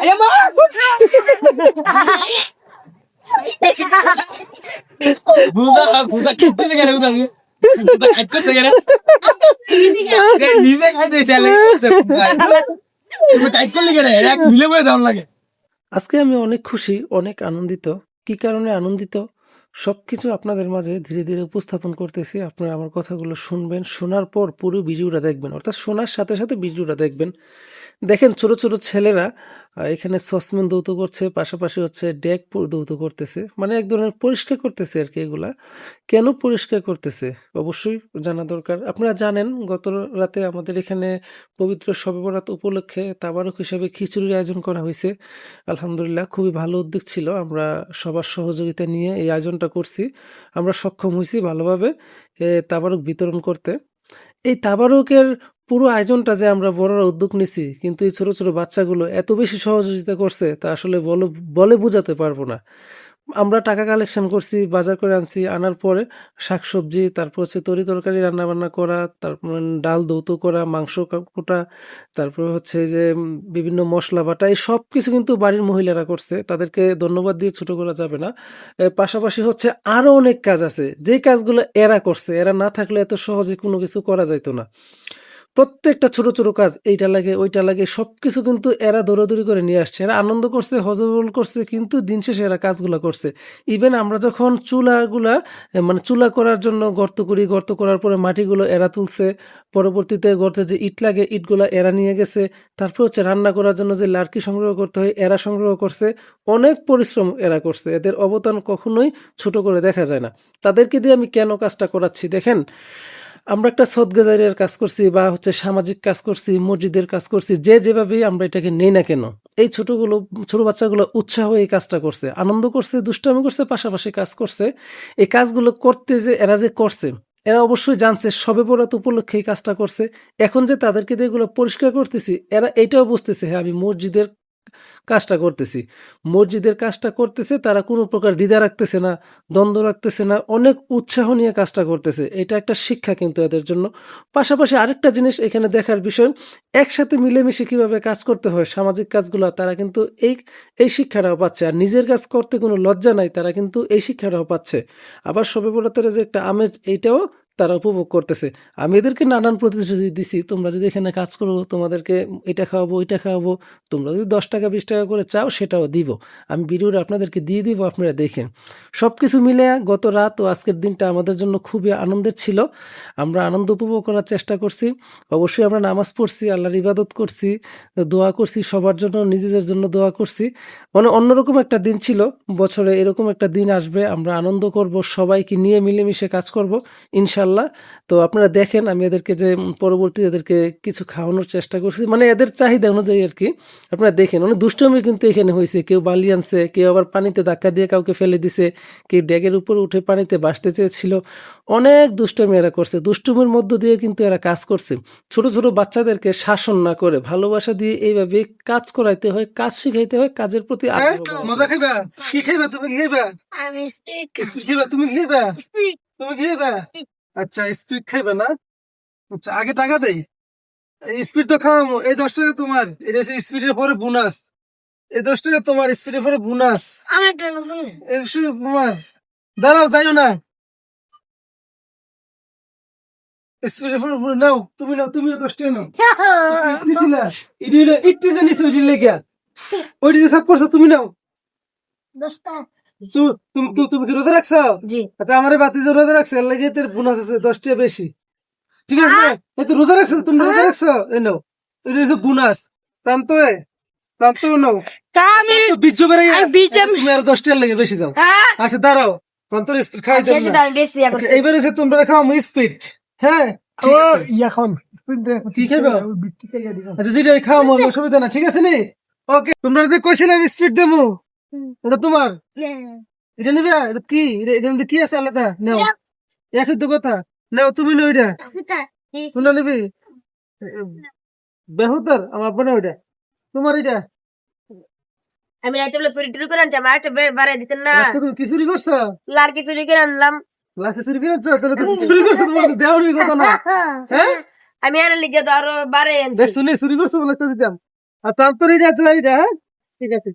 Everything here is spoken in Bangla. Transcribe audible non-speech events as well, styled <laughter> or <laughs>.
আরে মা বুদা বুদা কিত্তি থেকে রে বুদা? বুদা কাট করতে গেলে নিজে খাই দিয়েছে আলে কাট করলে গেলে এক মিলে বলে দাম লাগে। আজকে আমি অনেক খুশি অনেক আনন্দিত। কি কারণে আনন্দিত? সবকিছু আপনাদের মাঝে ধীরে ধীরে উপস্থাপন করতেছি। আপনারা আমার কথাগুলো শুনবেন শোনার পর পুরো ভিডিওটা দেখবেন। অর্থাৎ শোনার সাথে সাথে ভিডিওটা দেখবেন। দেখেন ছোট ছোট ছেলেরা এখানে সসম্যান দৌত করছে, পাশাপাশি হচ্ছে ডেক দৌত করতেছে। মানে এক ধরনের পরিষ্কার করতেছে আর কি এগুলা। কেন পরিষ্কার করতেছে? অবশ্যই জানা দরকার। আপনারা জানেন, গত রাতে আমাদের এখানে পবিত্র শবে বরাত উপলক্ষে তাবারক হিসাবে খিচুড়ির আয়োজন করা হয়েছে। আলহামদুলিল্লাহ, খুবই ভালো উদ্যোগ ছিল। আমরা সবার সহযোগিতা নিয়ে এই আয়োজনটা করছি। আমরা সক্ষম হয়েছি ভালোভাবে তাবারক বিতরণ করতে। এই তাবারকের পুরো আয়োজনটা যে আমরা বড়রা উদ্যোগ নিছি, কিন্তু এই ছোট ছোট বাচ্চাগুলো এত বেশি সহযোগিতা করছে, তা আসলে বলে বলে বোঝাতে পারব না। আমরা টাকা কালেকশন করছি, বাজার করে আনছি, আনার পরে শাকসবজি, তারপর হচ্ছে তরি তরকারি রান্না বান্না করা, তারপর ডাল, দৌত করা, মাংস কোটা, তারপর হচ্ছে যে বিভিন্ন মশলা, বাটা, এই সব কিছু কিন্তু বাড়ির মহিলারা করছে। তাদেরকে ধন্যবাদ দিয়ে ছোট করা যাবে না। পাশাপাশি হচ্ছে আরও অনেক কাজ আছে। যে কাজগুলো এরা করছে, এরা না থাকলে এত সহজে কোনো কিছু করা যাইতো না। প্রত্যেকটা ছোট ছোট কাজ এইটা লাগে, ওইটা লাগে সব কিছু কিন্তু এরা দৌড়াদৌড়ি করে নিয়ে আসছে। এরা আনন্দ করছে হজবল করছে, কিন্তু দিন শেষে এরা কাজগুলো করছে। ইভেন আমরা যখন চুলাগুলা মানে চুলা করার জন্য গর্ত করি, গর্ত করার পরে মাটিগুলো এরা তুলছে, পরবর্তীতে গর্তে যে ইট লাগে, ইটগুলা এরা নিয়ে গেছে। তারপর হচ্ছে রান্না করার জন্য যে লার্কি সংগ্রহ করতে হয়, এরা সংগ্রহ করছে। অনেক পরিশ্রম এরা করছে। এদের অবদান কখনোই ছোট করে দেখা যায় না। তাদেরকে দিয়ে আমি কেন কাজটা করাচ্ছি? দেখেন আমরা একটা সদগাজারের কাজ করছি বা হচ্ছে সামাজিক কাজ করছি, মসজিদের কাজ করছি, যে যেভাবেই আমরা এটাকে নেই না কেন, এই ছোটগুলো, ছোট বাচ্চাগুলো উৎসাহ এই কাজটা করছে, আনন্দ করছে, দুষ্টামি করছে, পাশাপাশি কাজ করছে। এই কাজগুলো করতে যে এরা যে করছে, এরা অবশ্যই জানছে সবে বরাত উপলক্ষে এই কাজটা করছে। এখন যে তাদেরকে দিয়ে এগুলো পরিষ্কার করতেছি, এরা এটাও বুঝতেছে হ্যাঁ আমি মসজিদের কাজটা করতেছি। মসজিদের কাজটা করতেছে, তারা কোনো প্রকার দ্বিধা রাখতেছে না, দ্বন্দ্ব রাখতেছে না, অনেক উৎসাহ নিয়ে কাজটা করতেছে। এটা একটা শিক্ষা কিন্তু এদের জন্য। পাশাপাশি আরেকটা জিনিস এখানে দেখার বিষয়, একসাথে মিলেমিশে কীভাবে কাজ করতে হয়, সামাজিক কাজগুলো, তারা কিন্তু এই এই শিক্ষাটাও পাচ্ছে। আর নিজের কাজ করতে কোনো লজ্জা নাই, তারা কিন্তু এই শিক্ষাটাও পাচ্ছে। আবার সবে বরাতের যে একটা আমেজ, এইটাও তারা উপভোগ করতেছে। আমি এদেরকে নানান প্রতিশ্রুতি দিছি, তোমরা যদি এখানে কাজ করো, তোমাদেরকে এটা খাওয়াবো, ওইটা খাওয়াবো, তোমরা যদি দশ টাকা, বিশ টাকা করে চাও, সেটাও দিব। আমি ভিডিওটা আপনাদেরকে দিয়ে দিব, আপনারা দেখেন। সব কিছু মিলে গত রাত ও আজকের দিনটা আমাদের জন্য খুবই আনন্দের ছিল। আমরা আনন্দ উপভোগ করার চেষ্টা করছি। অবশ্যই আমরা নামাজ পড়ছি, আল্লাহর ইবাদত করছি, দোয়া করছি, সবার জন্য, নিজেদের জন্য দোয়া করছি। মানে অন্যরকম একটা দিন ছিল, বছরে এরকম একটা দিন আসবে, আমরা আনন্দ করব, সবাইকে নিয়ে মিলেমিশে কাজ করব। ইনশাল্লাহ তো আপনারা দেখেন আমি এদেরকে যে পরবর্তী এদেরকে কিছু খাওয়ানোর চেষ্টা করছি। মানে এদের চাহিদা অনুযায়ী আর কি আপনারা দেখেন অনেক দুষ্টমি কিন্তু এখানে হয়েছে। কেউ বালি আনছে কেউ আবার পানিতে ধাক্কা দিয়ে কাউকে ফেলে দিছে কেউ ড্যাগের উপরে উঠে পানিতে বাসতে চেয়েছিল। অনেক দুষ্টমি এরা করছে। দুষ্টমির মধ্য দিয়ে কিন্তু এরা কাজ করছে। ছোট ছোট বাচ্চাদেরকে শাসন না করে ভালোবাসা দিয়ে এইভাবে কাজ করাইতে হয় কাজ শিখাইতে হয় কাজের প্রতি আগ্রহ মজা। খাইবা? কি খাইবা তুমি? খাইবা? আমি তুমি খাইবা? তুমি খাইবা? আচ্ছা স্পিড খাইবা না? আচ্ছা আগে টাকা দেই। স্পিড তো খাওয়ামো এই দশ টাকা তোমার। এটা হচ্ছে স্পিডের পরে বোনাস। এই দশ টাকা তোমার স্পিডের পরে বোনাস। তোমার। দাঁড়াও যাইও না। স্পিডের পরে bonus নাও তুমি নাও তুমিও দশ টাকা নাও। হলো একটু জানিস ওইটি লেগা ওইটি সাপ করছ তুমি নাও। দশটা তু- তুমি তুমি- তুমি কি রোজা রাখছো? জি। আচ্ছা আমার বাতি যে রোজা রাখছে লাগে তোর বোনাস আছে দশটা বেশি। ঠিক আছে? এই তো রোজা রাখছো তুমি রোজা রাখছো? এই নাও। এটা হচ্ছে বোনাস। প্রান্ত প্রান্ত নাও। আমি বীর্য বেড়ে তুমি আর দশটা লাগে বেশি যাও। আচ্ছা দাঁড়াও। প্রান্ত স্পিড খাই দেবো আচ্ছা, এইবার এসে তোমরা খাও আমি স্পিড হ্যাঁ? ঠিক আছে। এখন কি খাইবা? আচ্ছা যেটা খাও আমার অসুবিধা না ঠিক আছে নি? ওকে তোমরা যে কইছিলাম স্পিড দেবো। এটা তোমার? এটা নিবে? এটা কি? এটা কি আছে আলাদা নাও। একই তো কথা। নাও তুমি নাও এটা। শুনে নিবি? বেহতর আমার বোনে ওইটা। তোমার এটা আমি রাইতে বলে চুরি টুরি করে আনছি আমার একটা বের বাড়াই দিতেন না। তুমি কি চুরি করছ? লাড়কি চুরি করে আনলাম। লাখে চুরি করেছ তাহলে তো চুরি করছ তোমার তো দেওয়ার কথা না। <laughs> হ্যাঁ? আমি আনার লিগে তো আরও বাড়াই আনছি। দেখ শুনে চুরি করছ বলে দিতাম। আর এটা আছে এটা হ্যাঁ? ঠিক আছে।